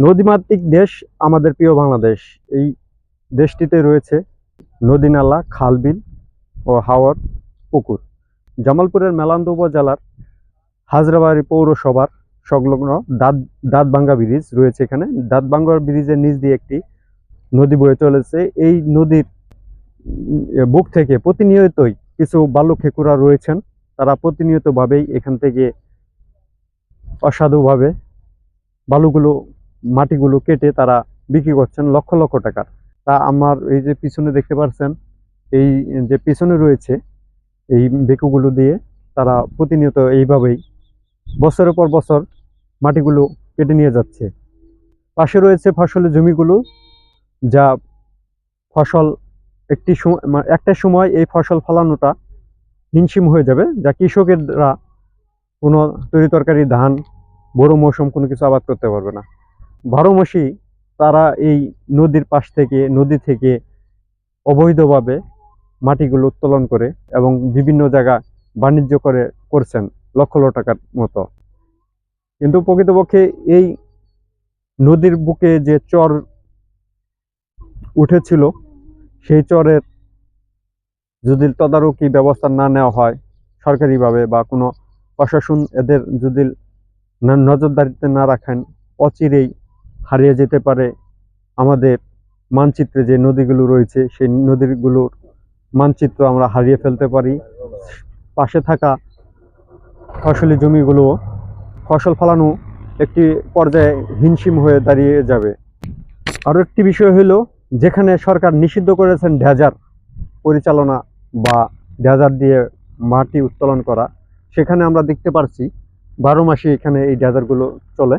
নদীমাতৃক দেশ আমাদের প্রিয় বাংলাদেশ। এই দেশটিতে রয়েছে নদী নালা খালবিল ও হাওর পুকুর। জামালপুরের মেলান্দ উপজেলার হাজরাবাড়ি পৌরসভার সংলগ্ন দাঁত, দাঁতভাঙ্গা ব্রিজ রয়েছে এখানে। দাঁতভাঙ্গা ব্রিজের নিচ দিয়ে একটি নদী বয়ে চলেছে। এই নদীর বুক থেকে প্রতিনিয়তই কিছু বালু খেকুরা রয়েছেন। তারা প্রতিনিয়তভাবেই এখান থেকে অসাধুভাবে বালুগুলো মাটিগুলো কেটে তারা বিক্রি করছেন লক্ষ লক্ষ টাকার। তা আমার এই যে পিছনে দেখতে পাচ্ছেন এই যে পিছনে রয়েছে, এই বেকুগুলো দিয়ে তারা প্রতিনিয়ত এইভাবেই বছরের পর বছর মাটিগুলো কেটে নিয়ে যাচ্ছে। পাশে রয়েছে ফসলের জমিগুলো, যা ফসল একটি সময় একটা সময় এই ফসল ফলানোটা হিমশিম হয়ে যাবে, যা কৃষকেরা কোনো তরি তরকারি, ধান বড় মৌসুম কোনো কিছু আবাদ করতে পারবে না। বারো মাসেই তারা এই নদীর পাশ থেকে, নদী থেকে অবৈধভাবে মাটিগুলো উত্তোলন করে এবং বিভিন্ন জায়গা বাণিজ্য করে, করছেন লক্ষ লক্ষ টাকার মতো। কিন্তু প্রকৃতপক্ষে এই নদীর বুকে যে চর উঠেছিল, সেই চরের যদি তদারকি ব্যবস্থা না নেওয়া হয় সরকারিভাবে বা কোনো প্রশাসন এদের যদি নজরদারিতে না রাখেন, অচিরেই হারিয়ে যেতে পারে। আমাদের মানচিত্রে যে নদীগুলো রয়েছে, সেই নদীগুলোর মানচিত্র আমরা হারিয়ে ফেলতে পারি। পাশে থাকা ফসলি জমিগুলো ফসল ফলানো একটি পর্যায়ে হিমশিম হয়ে দাঁড়িয়ে যাবে। আরও একটি বিষয় হলো, যেখানে সরকার নিষিদ্ধ করেছেন ডেজার পরিচালনা বা ডেজার দিয়ে মাটি উত্তোলন করা, সেখানে আমরা দেখতে পারছি বারো মাসে এখানে এই ডেজারগুলো চলে।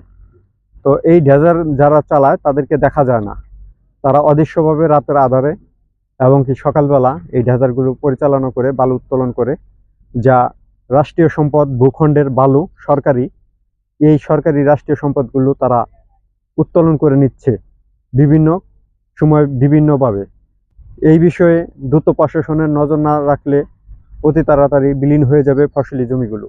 তো এই ডেজার যারা চালায়, তাদেরকে দেখা যায় না। তারা অদৃশ্যভাবে রাতের আধারে এবং কি সকালবেলা এই ডেজারগুলো পরিচালনা করে, বালু উত্তোলন করে, যা রাষ্ট্রীয় সম্পদ ভূখণ্ডের বালু সরকারি, এই সরকারি রাষ্ট্রীয় সম্পদগুলো তারা উত্তোলন করে নিচ্ছে বিভিন্ন সময় বিভিন্নভাবে। এই বিষয়ে দ্রুত প্রশাসনের নজর না রাখলে অতি তাড়াতাড়ি বিলীন হয়ে যাবে ফসলি জমিগুলো।